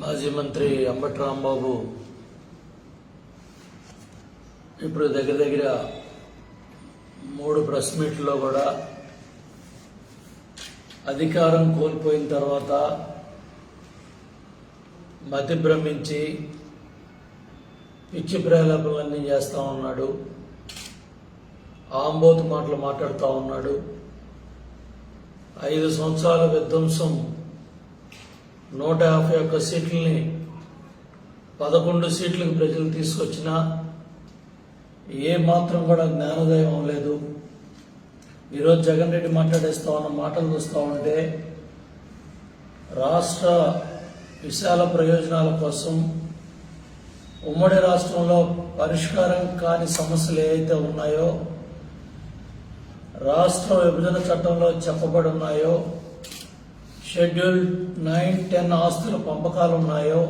మాజీ మంత్రి అంబటి రాంబాబు ఇప్పుడు దగ్గర దగ్గర మూడు ప్రెస్ మీట్లో కూడా అధికారం కోల్పోయిన తర్వాత మతి భ్రమించి పిచ్చి ప్రేలాపలన్నీ చేస్తూ ఉన్నాడు. ఆంబోతు మాటలు మాట్లాడుతూ ఉన్నాడు. ఐదు సంవత్సరాల విధ్వంసం నూట యాభై ఒక్క సీట్లని పదకొండు సీట్లకు ప్రజలు తీసుకొచ్చినా ఏ మాత్రం కూడా జ్ఞానోదయం లేదు ఈరోజు జగన్ రెడ్డి మాట్లాడేస్తా ఉన్న మాటలు చూస్తూ ఉంటే రాష్ట్ర విశాల ప్రయోజనాల కోసం ఉమ్మడి రాష్ట్రంలో పరిష్కారం కాని సమస్యలు ఏవైతే ఉన్నాయో రాష్ట్ర విభజన చట్టంలో చెప్పబడి ఉన్నాయో షెడ్యూల్ నైన్ టెన్ ఆస్తుల పంపకాలు ఉన్నాయో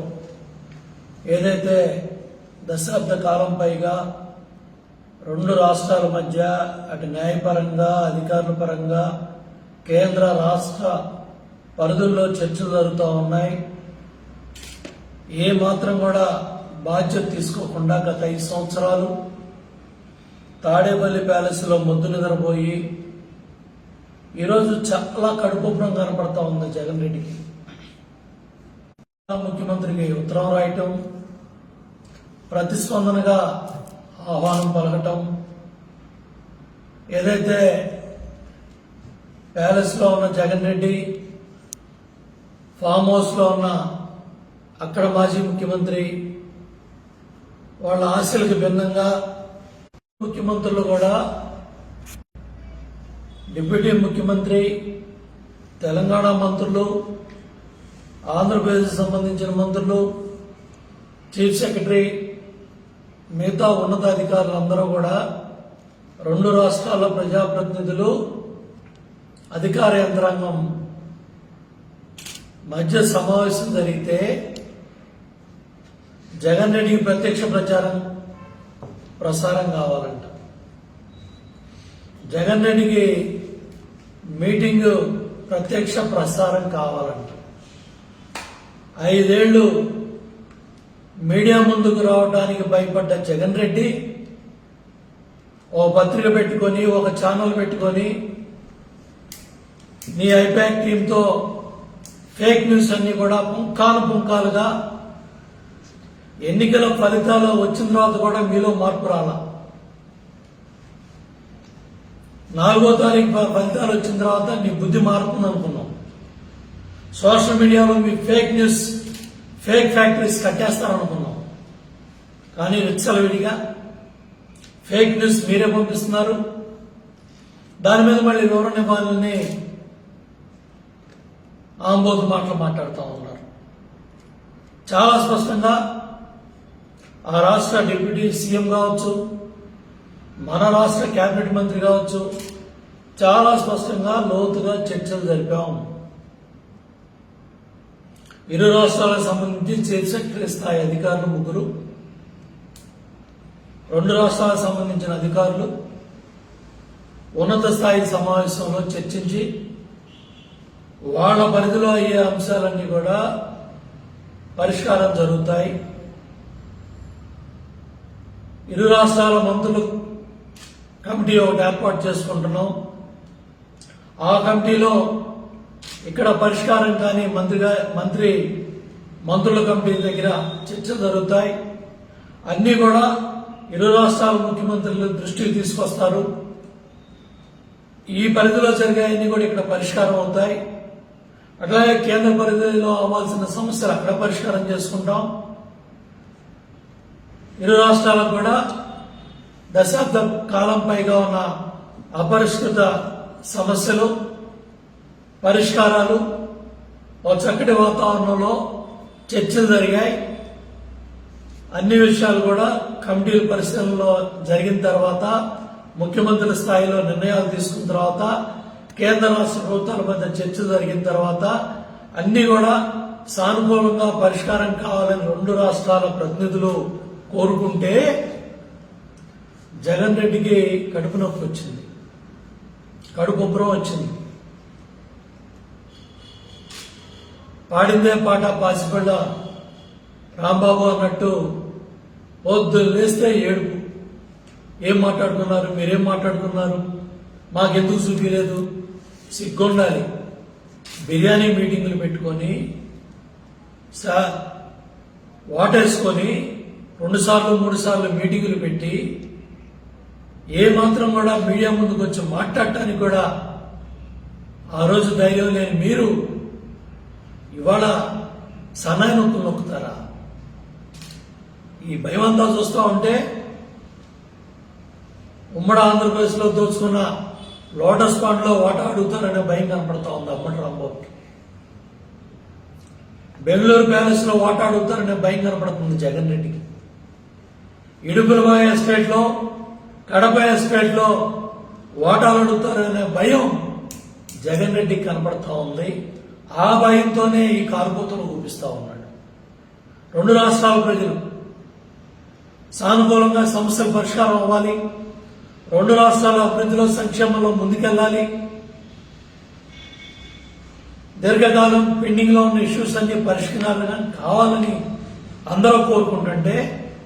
ఏదైతే దశాబ్ద కాలం పైగా రెండు రాష్ట్రాల మధ్య అటు న్యాయపరంగా అధికారుల పరంగా కేంద్ర రాష్ట్ర పరిధుల్లో చర్చలు జరుగుతూ ఉన్నాయి. ఏ మాత్రం కూడా బాధ్యత తీసుకోకుండా గత ఐదు సంవత్సరాలు తాడేపల్లి ప్యాలెస్లో ముద్దు నిద్రపోయి ఈరోజు చాలా కడుపుప్రం కనపడతా ఉంది జగన్ రెడ్డికి. ముఖ్యమంత్రికి ఉత్తరం రాయటం ప్రతిస్పందనగా ఆహ్వానం పలకటం. ఏదైతే ప్యాలెస్లో ఉన్న జగన్ రెడ్డి ఫామ్ హౌస్లో ఉన్న అక్కడ మాజీ ముఖ్యమంత్రి వాళ్ళ ఆశలకు భిన్నంగా ముఖ్యమంత్రులు కూడా డిప్యూటీ ముఖ్యమంత్రి తెలంగాణ మంత్రులు ఆంధ్రప్రదేశ్ సంబంధించిన మంత్రులు చీఫ్ సెక్రటరీ మిగతా ఉన్నతాధికారులందరూ కూడా రెండు రాష్ట్రాల ప్రజాప్రతినిధులు అధికార యంత్రాంగం మధ్య సమావేశం జరిగితే జగన్ రెడ్డికి ప్రత్యక్ష ప్రచారం ప్రసారం కావాలంట. జగన్ రెడ్డికి మీటింగ్ ప్రత్యక్ష ప్రసారం కావాలంట. ఐదేళ్ళు మీడియా ముందుకు రావడానికి భయపడ్డ జగన్ రెడ్డి ఓ పత్రిక పెట్టుకొని ఒక ఛానల్ పెట్టుకొని నీ ఐపాక్ టీంతో ఫేక్ న్యూస్ అన్ని కూడా పుంకాలు పుంకాలుగా ఎన్నికల ఫలితాలు వచ్చిన తర్వాత కూడా మీలో మార్పు రాలా? నాలుగో తారీఖు ఫలితాలు వచ్చిన తర్వాత నీ బుద్ధి మారుతుంది అనుకున్నాం. సోషల్ మీడియాలో మీ ఫేక్ న్యూస్ ఫేక్ ఫ్యాక్టరీస్ కట్టేస్తారనుకున్నాం కానీ విచ్చలవిడిగా ఫేక్ న్యూస్ మీరే పంపిస్తున్నారు. దాని మీద మళ్ళీ వివరణ ఇవ్వాలని ఆంబోతు మాటలు మాట్లాడుతూ ఉన్నారు. చాలా స్పష్టంగా ఆ రాష్ట్ర డిప్యూటీ సీఎం కావచ్చు మన రాష్ట్ర క్యాబినెట్ మంత్రి కావచ్చు చాలా స్పష్టంగా లోతుగా చర్చలు జరిపాం. ఇరు రాష్ట్రాలకు సంబంధించి చీఫ్ సెక్రటరీ స్థాయి అధికారులు ముగ్గురు రెండు రాష్ట్రాలకు సంబంధించిన అధికారులు ఉన్నత స్థాయి సమావేశంలో చర్చించి వాళ్ళ పరిధిలో అయ్యే అంశాలన్నీ కూడా పరిష్కారం జరుగుతాయి. ఇరు రాష్ట్రాల మంత్రులు కమిటీ ఒకటి ఏర్పాటు చేసుకుంటున్నాం. ఆ కమిటీలో ఇక్కడ పరిష్కారం కానీ మంత్రిగా మంత్రి మంత్రుల కమిటీ దగ్గర చర్చ జరుగుతాయి. అన్నీ కూడా ఇరు రాష్ట్రాల ముఖ్యమంత్రులు దృష్టికి తీసుకొస్తారు. ఈ పరిధిలో జరిగాయన్నీ కూడా ఇక్కడ పరిష్కారం అవుతాయి. అట్లాగే కేంద్ర పరిధిలో అవ్వాల్సిన సమస్యలు అక్కడ పరిష్కారం చేసుకుంటాం. ఇరు రాష్ట్రాలకు కూడా దశాబ్ద కాలం పైగా ఉన్న అపరిష్కృత సమస్యలు పరిష్కారాలు ఒక చక్కటి వాతావరణంలో చర్చలు జరిగాయి. అన్ని విషయాలు కూడా కమిటీల పరిశీలనలో జరిగిన తర్వాత ముఖ్యమంత్రుల స్థాయిలో నిర్ణయాలు తీసుకున్న తర్వాత కేంద్ర రాష్ట్ర ప్రభుత్వాల మధ్య చర్చ జరిగిన తర్వాత అన్ని కూడా సానుకూలంగా పరిష్కారం కావాలని రెండు రాష్ట్రాల ప్రతినిధులు కోరుకుంటే జగన్ రెడ్డికి కడుపు నొప్పి వచ్చింది. కడుపు ఉబ్బరం వచ్చింది. పాడిందే పాట పాసిపడ్డ రాంబాబు అన్నట్టు పొద్దు లేస్తే ఏడుపు. ఏం మాట్లాడుకున్నారు మీరేం మాట్లాడుకున్నారు మాకెందుకు చూపిలేదు సిగ్గుండాలి. బిర్యానీ మీటింగులు పెట్టుకొని సా వాటేసుకొని రెండు సార్లు మూడు సార్లు మీటింగులు పెట్టి ఏ మాత్రం కూడా మీడియా ముందుకు వచ్చి మాట్లాడటానికి కూడా ఆ రోజు ధైర్యం లేని మీరు ఇవాళ సన్నాయి నొక్కులు నొక్కుతారా? ఈ భయం అంతా చూస్తూ ఉంటే ఉమ్మడి ఆంధ్రప్రదేశ్లో దోచుకున్న లోటస్ పాండ్లో వాటా అడుగుతారనే భయం కనపడతా ఉంది అమ్మటి రాంబాబుకి. బెంగళూరు ప్యాలెస్లో వాటా అడుగుతారనే భయం కనపడుతుంది జగన్ రెడ్డికి. ఇడుపులబాయ్ ఎస్టేట్లో కడప ఎస్పేట్లో ఓటాలు అడుగుతారనే భయం జగన్ రెడ్డికి కనపడతా ఉంది. ఆ భయంతోనే ఈ కారుపోతలు ఊపిస్తా ఉన్నాడు. రెండు రాష్ట్రాల ప్రజలు సానుకూలంగా సమస్యలు పరిష్కారం అవ్వాలి. రెండు రాష్ట్రాల అభివృద్ధిలో సంక్షేమంలో ముందుకెళ్ళాలి. దీర్ఘకాలం పెండింగ్లో ఉన్న ఇష్యూస్ అన్ని పరిష్కారాలు కావాలని అందరూ కోరుకుంటుంటే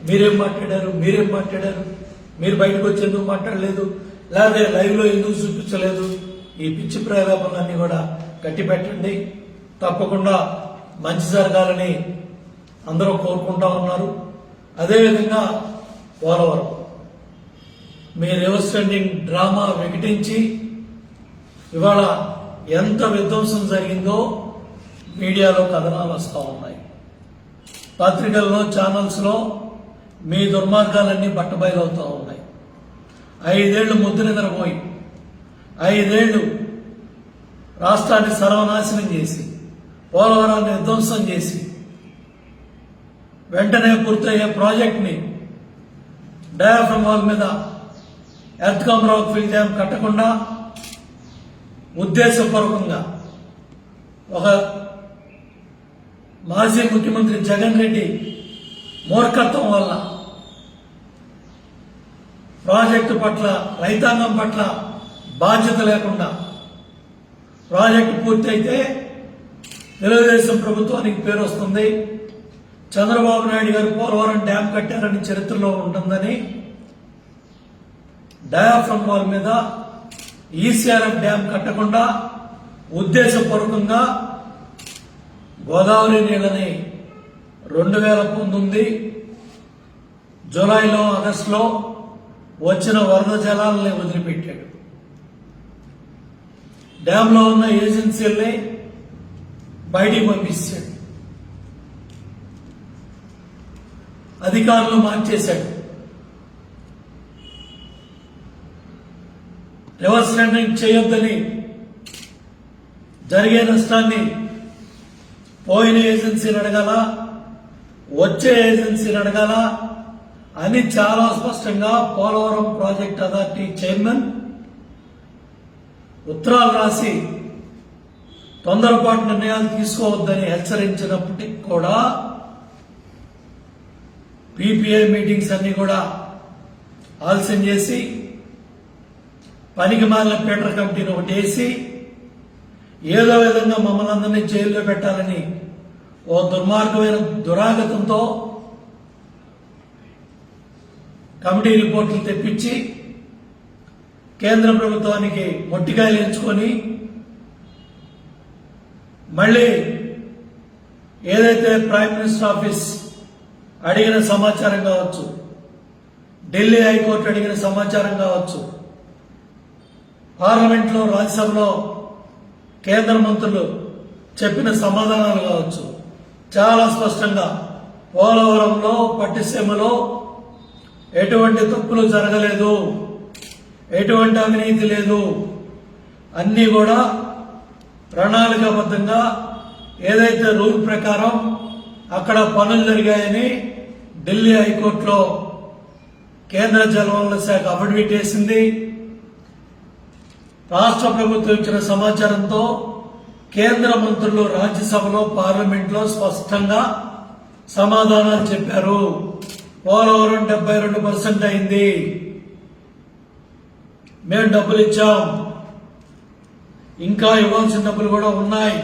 మీరేం మాట్లాడారు మీరేం మాట్లాడారు? మీరు బయటకు వచ్చి ఎందుకు మాట్లాడలేదు? లేదా లైవ్లో ఎందుకు చూపించలేదు? ఈ పిచ్చి ప్రయోగాలన్నీ కూడా గట్టి పెట్టండి తప్పకుండా మంచి జరగాలని అందరూ కోరుకుంటా ఉన్నారు. అదేవిధంగా పోలవరం మీ రివర్స్ స్టాండింగ్ డ్రామా వికటించి ఇవాళ ఎంత విధ్వంసం జరిగిందో మీడియాలో కథనాలు వస్తూ ఉన్నాయి. పత్రికల్లో ఛానల్స్లో మీ దుర్మార్గాలన్నీ బట్టబయలవుతూ ఐదేళ్ళు ముద్దు నిద్రపోయి ఐదేళ్ళు రాష్ట్రాన్ని సర్వనాశనం చేసి పోలవరాన్ని విధ్వంసం చేసి వెంటనే పూర్తయ్యే ప్రాజెక్ట్ని డయాఫ్రమ్ వాల్ మీద ఎర్త్కామ్ రాక్ ఫిల్ డ్యామ్ కట్టకుండా ఉద్దేశపూర్వకంగా ఒక మాజీ ముఖ్యమంత్రి జగన్ రెడ్డి మూర్ఖత్వం వల్ల ప్రాజెక్టు పట్ల రైతాంగం పట్ల బాధ్యత లేకుండా ప్రాజెక్టు పూర్తయితే తెలుగుదేశం ప్రభుత్వానికి పేరు వస్తుంది. చంద్రబాబు నాయుడు గారు పోలవరం డ్యాం కట్టారని చరిత్రలో ఉంటుందని డయాఫ్రమ్ వాల్ మీద ఈసీఆర్ఎఫ్ డ్యాం కట్టకుండా ఉద్దేశపూర్వకంగా గోదావరి నీళ్ళని రెండు వేల పంతొమ్మిది జూలైలో ఆగస్టులో వచ్చిన వరద జలాలని వదిలిపెట్టాడు. డ్యాంలో ఉన్న ఏజెన్సీల్ని బయటికి పంపించాడు అధికారులు మార్చేశాడు. రివర్స్ టెండరింగ్ చేయొద్దని జరిగే నష్టాన్ని పోయిన ఏజెన్సీని అడగాల? వచ్చే ఏజెన్సీని అడగాల? అని చాలా స్పష్టంగా పోలవరం ప్రాజెక్ట్ అథారిటీ చైర్మన్ ఉత్తరాలు రాసి తొందరపాటు నిర్ణయాలు తీసుకోవద్దని హెచ్చరించినప్పటికీ కూడా పీపీఐ మీటింగ్స్ అన్ని కూడా ఆలస్యం చేసి పనికి మాలిన పీటర్ కమిటీని ఒకటి వేసి ఏదో విధంగా మమ్మల్ని అందరినీ జైల్లో పెట్టాలని ఓ దుర్మార్గమైన దురాగతంతో కమిటీ రిపోర్టులు తెప్పించి కేంద్ర ప్రభుత్వానికి మొట్టికాయలు ఎంచుకొని మళ్ళీ ఏదైతే ప్రైమ్ మినిస్టర్ ఆఫీస్ అడిగిన సమాచారం కావచ్చు ఢిల్లీ హైకోర్టు అడిగిన సమాచారం కావచ్చు పార్లమెంట్లో రాజ్యసభలో కేంద్ర మంత్రులు చెప్పిన సమాధానాలు కావచ్చు. చాలా స్పష్టంగా పోలవరంలో పట్టిసీమలో ఎటువంటి తప్పులు జరగలేదు ఎటువంటి అవినీతి లేదు. అన్నీ కూడా ప్రణాళికాబద్ధంగా ఏదైతే రూల్ ప్రకారం అక్కడ పనులు జరిగాయని ఢిల్లీ హైకోర్టులో కేంద్ర జలవనరుల శాఖ అఫిడవిట్ వేసింది రాష్ట్ర ప్రభుత్వం ఇచ్చిన సమాచారంతో కేంద్ర మంత్రులు రాజ్యసభలో పార్లమెంట్లో స్పష్టంగా సమాధానాలు చెప్పారు. పోలవరం డెబ్బై రెండు పర్సెంట్ అయింది. మేము డబ్బులు ఇచ్చాం. ఇంకా ఇవ్వాల్సిన డబ్బులు కూడా ఉన్నాయి.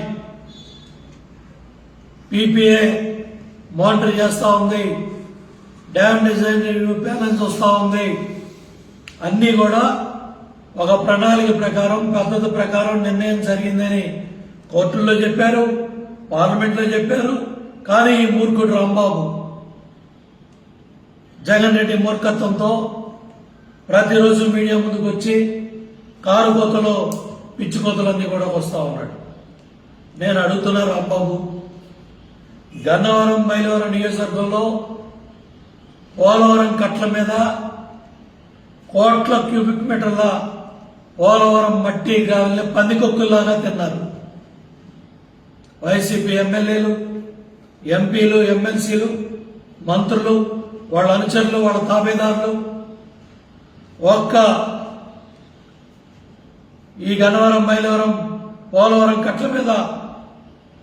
పీపీఏ మానిటర్ చేస్తూ ఉంది. డ్యామ్ డిజైన్ బ్యాలెన్స్ వస్తూ ఉంది. అన్నీ కూడా ఒక ప్రణాళిక ప్రకారం పద్ధతి ప్రకారం నిర్ణయం జరిగిందని కోర్టుల్లో చెప్పారు పార్లమెంట్లో చెప్పారు. కానీ ఈ మూర్ఖుడు రాంబాబు జగన్ రెడ్డి మూర్ఖత్వంతో ప్రతిరోజు మీడియా ముందుకు వచ్చి కారు కోతలు పిచ్చి కోతలన్నీ కూడా వస్తూ ఉన్నాడు. నేను అడుగుతున్నా రాంబాబు గన్నవరం మైలవరం నియోజకవర్గంలో పోలవరం కట్ల మీద కోట్ల క్యూబిక్ మీటర్ల పోలవరం మట్టి గాలిని పందికొక్కుల్లాగా తిన్నారు. వైసీపీ ఎమ్మెల్యేలు ఎంపీలు ఎమ్మెల్సీలు మంత్రులు వాళ్ళ అనుచరులు వాళ్ళ తాబేదారులు. ఒక్క ఈ గన్నవరం మైలవరం పోలవరం కట్ల మీద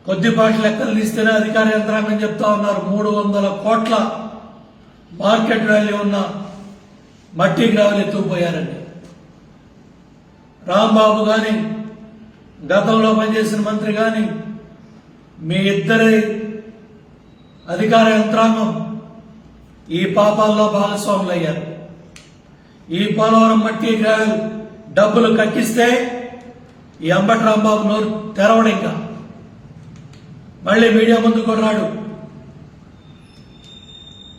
కొద్దిపాటి లెక్కలు తీస్తేనే అధికార యంత్రాంగం చెప్తా ఉన్నారు. మూడు వందల కోట్ల మార్కెట్ వాల్యూ ఉన్న మట్టి గ్రావెలు ఎత్తుకుపోయారండి. రాంబాబు కానీ గతంలో పనిచేసిన మంత్రి కానీ మీ ఇద్దరి అధికార యంత్రాంగం ఈ పాపాల్లో భాగస్వాములు అయ్యారు ఈ పోలవరం మట్టి గ్రావెల్ డబ్బులు కక్కిస్తే ఈ అంబటి రాంబాబు నోరు తెరవడం ఇంకా. మళ్ళీ మీడియా ముందు కొన్నాడు.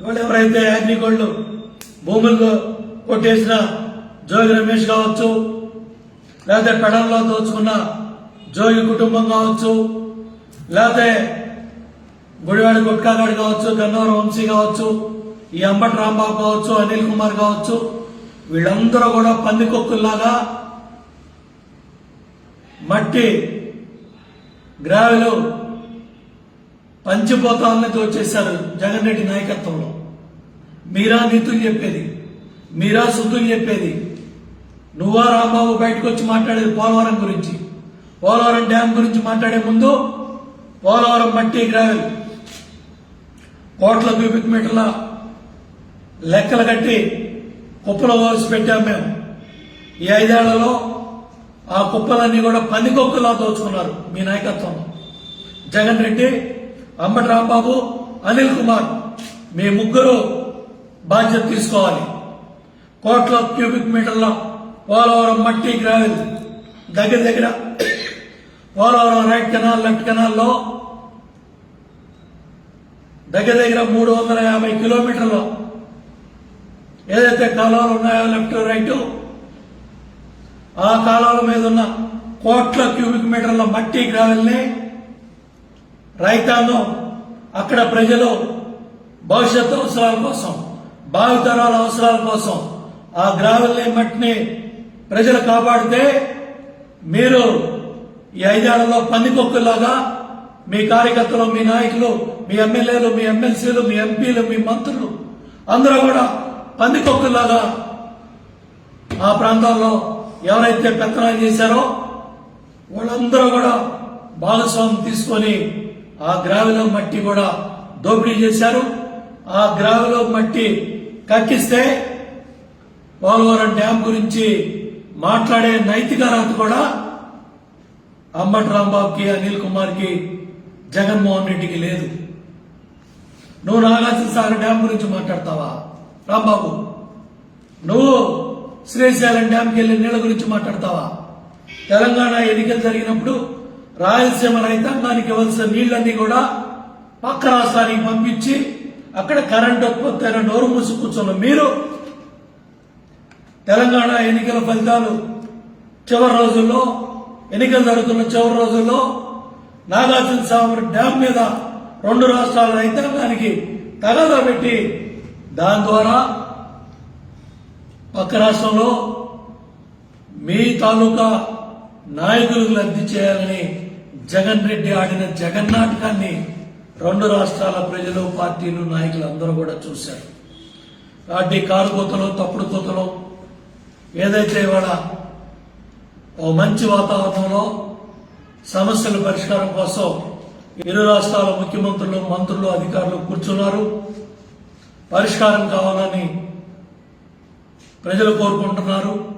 ఇవాళ ఎవరైతే కోళ్ళు భూములు కొట్టేసిన జోగి రమేష్ కావచ్చు లేకపోతే పెడల్లో దోచుకున్న జోగి కుటుంబం కావచ్చు లేకపోతే గుడివాడి గుట్కాగాడు కావచ్చు గన్నవరం వంశీ కావచ్చు ఈ అంబటి రాంబాబు కావచ్చు అనిల్ కుమార్ కావచ్చు వీళ్ళందరూ కూడా పందికొక్కుల్లాగా మట్టి గ్రావెలు పంచిపోతాలని తోచేశారు జగన్ రెడ్డి నాయకత్వంలో. మీరా నీతులు చెప్పేది మీరా సుద్దులు చెప్పేది. నువ్వా రాంబాబు బయటకు వచ్చి మాట్లాడేది పోలవరం గురించి. పోలవరం డ్యామ్ గురించి మాట్లాడే ముందు పోలవరం మట్టి గ్రావెల్. కోట్ల క్యూబిక్ మీటర్ల లెక్కలు కట్టి కుప్పలో పోసి పెట్టాం మేము. ఈ ఐదేళ్ళలో ఆ కుప్పలన్నీ కూడా పందికొక్కులా దోచుకున్నారు మీ నాయకత్వంలో జగన్ రెడ్డి అంబటి రాంబాబు అనిల్ కుమార్ మీ ముగ్గురు బాధ్యత తీసుకోవాలి. కోట్ల క్యూబిక్ మీటర్ల పోలవరం మట్టి గ్రావెల్ దగ్గర దగ్గర పోలవరం రైట్ కెనాల్ లెఫ్ట్ కెనాల్లో దగ్గర దగ్గర మూడు వందల యాభై కిలోమీటర్లు ఏదైతే కాలువలు ఉన్నాయో లెఫ్ట్ రైట్ ఆ కాలువల మీద ఉన్న కోట్ల క్యూబిక్ మీటర్ల మట్టి గ్రావెల్ని రైతాంగం అక్కడ ప్రజలు భవిష్యత్తు అవసరాల కోసం భావితరాల అవసరాల కోసం ఆ గ్రావెల్ని మట్టిని ప్రజలు కాపాడితే మీరు ఈ ఐదేళ్ళలో పందికొక్కులాగా మీ కార్యకర్తలు మీ నాయకులు మీ ఎమ్మెల్యేలు మీ ఎమ్మెల్సీలు మీ ఎంపీలు మీ మంత్రులు అందరూ కూడా పందికొక్కులాగా ఆ ప్రాంతాల్లో ఎవరైతే పెత్తనాలు చేశారో వాళ్ళందరూ కూడా భాగస్వామ్యం తీసుకొని ఆ గ్రావిలో మట్టి కూడా దోపిడీ చేశారు. ఆ గ్రావిలో మట్టి కక్కిస్తే పోలవరం డ్యాం గురించి మాట్లాడే నైతిక అర్హత కూడా అంబటి రాంబాబుకి అనిల్ కుమార్కి జగన్మోహన్ రెడ్డికి లేదు. నువ్వు నాగార్జున సాగర్ డ్యాం గురించి మాట్లాడతావా? రాంబాబు నువ్వు శ్రీశైలం డ్యాంకి వెళ్ళి నీళ్ళ గురించి మాట్లాడతావా? తెలంగాణ ఎన్నికలు జరిగినప్పుడు రాయలసీమ రైతాంగానికి ఇవ్వాల్సిన నీళ్ళన్నీ కూడా పక్క రాష్ట్రానికి పంపించి అక్కడ కరెంట్ ఉత్పత్తి అయిన నోరు మూసి కూర్చున్న మీరు తెలంగాణ ఎన్నికల ఫలితాలు చివరి రోజుల్లో ఎన్నికలు జరుగుతున్న చివరి రోజుల్లో నాగార్జున సాగర్ డ్యామ్ మీద రెండు రాష్ట్రాల రైతాంగానికి తగదా పెట్టి దాని ద్వారా పక్క రాష్ట్రంలో మీ తాలూకా నాయకులకు లబ్ధి చేయాలని జగన్ రెడ్డి ఆడిన జగన్నాటకాన్ని రెండు రాష్ట్రాల ప్రజలు పార్టీలు నాయకులు అందరూ కూడా చూశారు. కాబట్టి కారు కోతలు తప్పుడు కోతలు ఏదైతే ఇవాళ ఓ మంచి వాతావరణంలో సమస్యల పరిష్కారం కోసం ఇరు రాష్ట్రాల ముఖ్యమంత్రులు మంత్రులు అధికారులు కూర్చున్నారు పరిష్కారం కావాలని ప్రజలు కోరుకుంటున్నారు.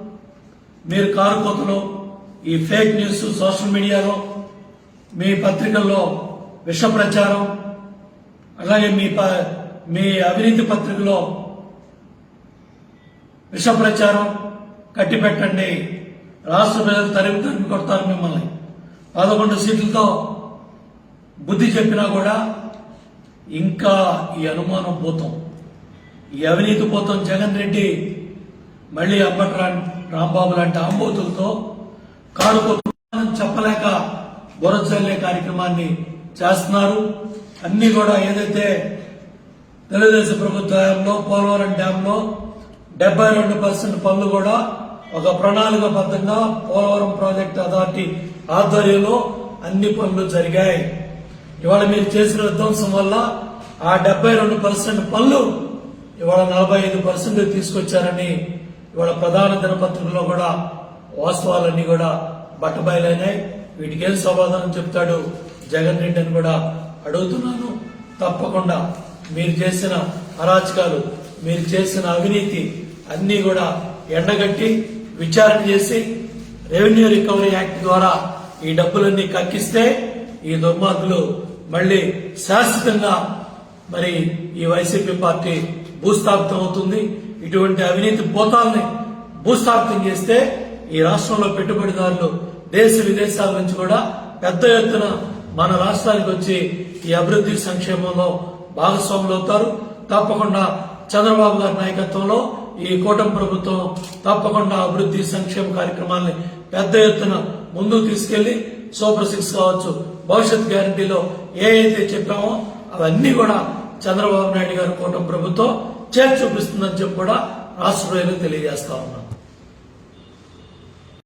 మీరు కారుకోతలో ఈ ఫేక్ న్యూస్ సోషల్ మీడియాలో మీ పత్రికల్లో విష ప్రచారం అలాగే మీ ప- మీ అవినీతి పత్రికలో విష ప్రచారం కట్టిపెట్టండి. రాష్ట్ర ప్రజలు తరిమి తరిమి కొడతారు మిమ్మల్ని. పదకొండు సీట్లతో బుద్ధి చెప్పినా కూడా ఇంకా ఈ అనుమానం పోతాం. ఈ అవినీతి పోతాం జగన్ రెడ్డి మళ్ళీ అంబటి రా- రాంబాబు లాంటి ఆంబోతులతో కాడుకో చెప్పలేక బొరచల్లే కార్యక్రమాన్ని చేస్తున్నారు. అన్ని కూడా ఏదైతే తెలుగుదేశం ప్రభుత్వంలో పోలవరం డ్యాంలో డెబ్బై రెండు పర్సెంట్ పనులు కూడా ఒక ప్రణాళికబద్ధంగా పోలవరం ప్రాజెక్ట్ అథారిటీ ఆధ్వర్యంలో అన్ని పనులు జరిగాయి. ఇవాళ మీరు చేసిన విధ్వంసం వల్ల ఆ డెబ్బై రెండు పర్సెంట్ పనులు ఇవాళ నలభై ఐదు పర్సెంట్ తీసుకొచ్చారని ఇవాళ ప్రధాన దినపత్రికలో కూడా వాస్తవాలన్నీ కూడా బట్టబయలైనాయి. వీటికి ఏం సమాధానం చెప్తాడు జగన్ రెడ్డి అని కూడా అడుగుతున్నాను. తప్పకుండా మీరు చేసిన అరాచకాలు మీరు చేసిన అవినీతి అన్ని కూడా ఎండగట్టి విచారణ చేసి రెవెన్యూ రికవరీ యాక్ట్ ద్వారా ఈ డబ్బులన్నీ కక్కిస్తే ఈ దుర్మార్గులు మళ్ళీ శాశ్వతంగా మరి ఈ వైసీపీ పార్టీ భూస్థాపితం అవుతుంది. ఇటువంటి అవినీతి పోతాల్ని భూస్థాపితం చేస్తే ఈ రాష్ట్రంలో పెట్టుబడిదారులు దేశ విదేశాల నుంచి కూడా పెద్ద ఎత్తున మన రాష్ట్రానికి వచ్చి ఈ అభివృద్ధి సంక్షేమంలో భాగస్వాములు అవుతారు. తప్పకుండా చంద్రబాబు గారి నాయకత్వంలో ఈ కూటమి ప్రభుత్వం తప్పకుండా అభివృద్ధి సంక్షేమ కార్యక్రమాల్ని పెద్ద ఎత్తున ముందుకు తీసుకెళ్ళి సూపర్ సిక్స్ కావచ్చు భవిష్యత్ గ్యారంటీలో ఏ అయితే చెప్పామో అవన్నీ కూడా చంద్రబాబు నాయుడు గారి కూటమి ప్రభుత్వం చేసి చూపిస్తుందని చెప్పి కూడా రాష్ట్ర ప్రజలకు తెలియజేస్తా ఉన్నారు